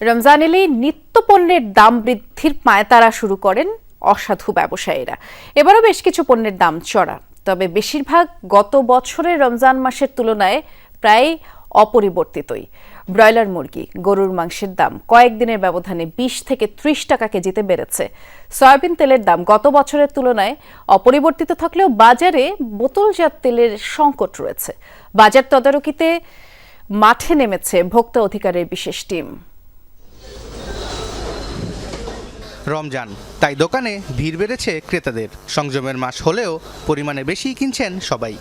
রমজান এলেই নিত্য পণ্যের দাম বৃদ্ধির পায়তারা শুরু করেন অসাধু ব্যবসায়ীরা। এবারও বেশ কিছু পণ্যের দাম চড়া। তবে বেশিরভাগ গত বছরের রমজান মাসের তুলনায় প্রায় অপরিবর্তিতই। ব্রয়লার মুরগি, গরুর মাংসের দাম কয়েকদিনের ব্যবধানে বিশ থেকে ত্রিশ টাকা কেজিতে বেড়েছে। সয়াবিন তেলের দাম গত বছরের তুলনায় অপরিবর্তিত থাকলেও বাজারে বোতলজাত তেলের সংকট রয়েছে। বাজার তদারকিতে মাঠে নেমেছে ভোক্তা অধিকারের বিশেষ টিম। রমজান। তাই দোকানে ভিড় বেড়েছে ক্রেতাদের। সংযমের মাস হলেও পরিমাণে বেশি কিনছেন সবাই।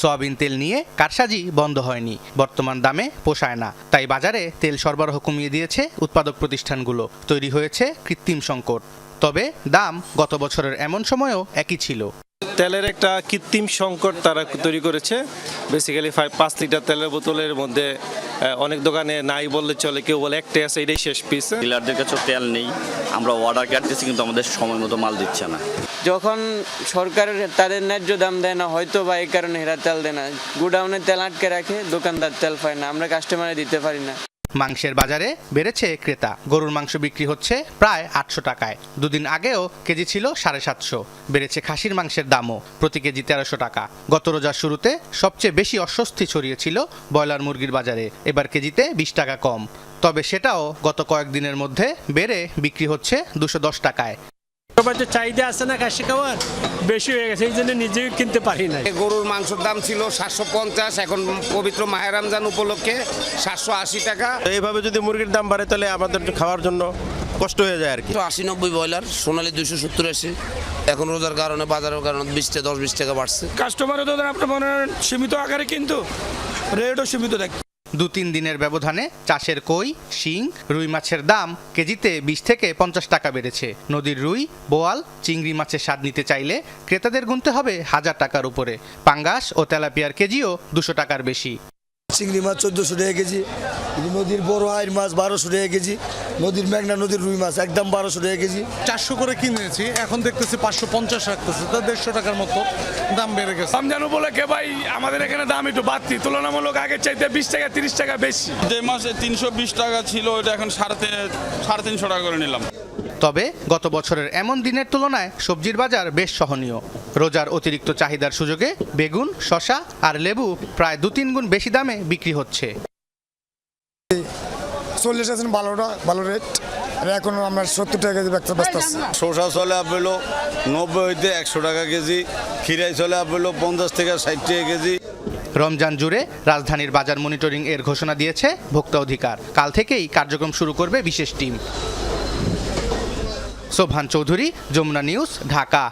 সয়াবিন তেল নিয়ে কারসাজি বন্ধ হয়নি। বর্তমান দামে পোষায় না। তাই বাজারে তেল সরবরাহ কমিয়ে দিয়েছে উৎপাদক প্রতিষ্ঠানগুলো। তৈরি হয়েছে কৃত্রিম সংকট। তবে দাম গত বছরের এমন সময়ও একই ছিল। তেলের একটা কৃত্রিম সংকট তারা তৈরি করেছে। বেসিক্যালি ফাইভ পাঁচ লিটার তেলের বোতলের মধ্যে অনেক দোকানে নাই বললে চলে কেউ বলে একটাই আছে এটাই শেষ পিস ডিলারদের কাছেও তেল নেই আমরা অর্ডার কাটতেছি কিন্তু আমাদের সময় মতো মাল দিচ্ছে না। যখন সরকার তাদের ন্যায্য দাম দেয় না হয়তো বা এই কারণে হেরা তেল দেয় না। গোডাউনে তেল আটকে রাখে দোকানদার তেল পায় না আমরা কাস্টমারে দিতে পারি না। মাংসের বাজারে বেড়েছে ক্রেতা। গরুর মাংস বিক্রি হচ্ছে প্রায় আটশো টাকায়। দুদিন আগেও কেজি ছিল সাড়ে সাতশো। বেড়েছে খাসির মাংসের দামও প্রতি কেজি তেরোশো টাকা। গত রোজার শুরুতে সবচেয়ে বেশি অস্বস্তি ছড়িয়েছিল ব্রয়লার মুরগির বাজারে। এবার কেজিতে বিশ টাকা কম। তবে সেটাও গত কয়েকদিনের মধ্যে বেড়ে বিক্রি হচ্ছে দুশো দশ টাকায়। সবার যে চাহিদা আছে না কাশি খাওয়ার? বেশি হয়ে গেছে এই জন্য নিজেও কিনতে পারি না গরুর মাংসের দাম ছিল সাতশো পঞ্চাশ এখন পবিত্র মাহের রমজান উপলক্ষে সাতশো আশি টাকা। এইভাবে যদি মুরগির দাম বাড়ে তাহলে আমাদের খাওয়ার জন্য কষ্ট হয়ে যায় আর কি। আশি নব্বই ব্রয়লার সোনালি দুইশো সত্তর আশি। এখন রোজার কারণে বাজারের কারণে বিশ টাকা দশ বিশ টাকা বাড়ছে। কাস্টমারও তো আপনার মনে হয় সীমিত আকারে কিন্তু রেটও সীমিত দেখ দু তিন দিনের ব্যবধানে চাষের কই, শিং, রুই মাছের দাম কেজিতে বিশ থেকে পঞ্চাশ টাকা বেড়েছে। নদীর রুই, বোয়াল, চিংড়ি মাছের স্বাদ নিতে চাইলে ক্রেতাদের গুনতে হবে হাজার টাকার উপরে। পাঙ্গাস ও তেলাপিয়ার কেজিও দুশো টাকার বেশি। চিংড়ি মাছ চোদ্দোশো টাকা কেজি নদীর বড় আইর মাছ বারোশো টাকা কেজি নদীর মেঘনা নদীর রুই মাছ একদম বারোশো টাকা কেজি। চারশো করে কিনেছি এখন দেখতেছি পাঁচশো পঞ্চাশ রাখতেছে তো দেড়শো টাকার মতো দাম বেড়ে গেছে। দাম জানো বলে কে ভাই আমাদের এখানে দাম একটু বাড়তি তুলনামূলক আগের চাইতে বিশ টাকা তিরিশ টাকা বেশি। যে মাসে তিনশো বিশ টাকা ছিল ওটা এখন সাড়ে সাড়ে তিনশো টাকা করে নিলাম। তবে গত বছরের এমন দিনের তুলনায় সবজির বাজার বেশ সহনীয়। রোজার অতিরিক্ত চাহিদার সুযোগে বেগুন শশা আর লেবু প্রায় দু তিন গুণ বেশি দামে বিক্রি হচ্ছে। চল্লিশ আছেন ভালোটা ভালো রেট। আর এখন আমরা সত্তর টাকা কেজি ব্যস্ত ব্যস্ত আছি। শসা চলে আপেলো নব্বই হইতে একশো টাকা কেজি খিরাই চলে আপেলো পঞ্চাশ থেকে ষাট টাকা কেজি। রমজান জুড়ে রাজধানীর বাজার মনিটরিং এর ঘোষণা দিয়েছে ভোক্তা অধিকার। কাল থেকেই কার্যক্রম শুরু করবে বিশেষ টিম। সোভান চৌধুরী যমুনা নিউজ ঢাকা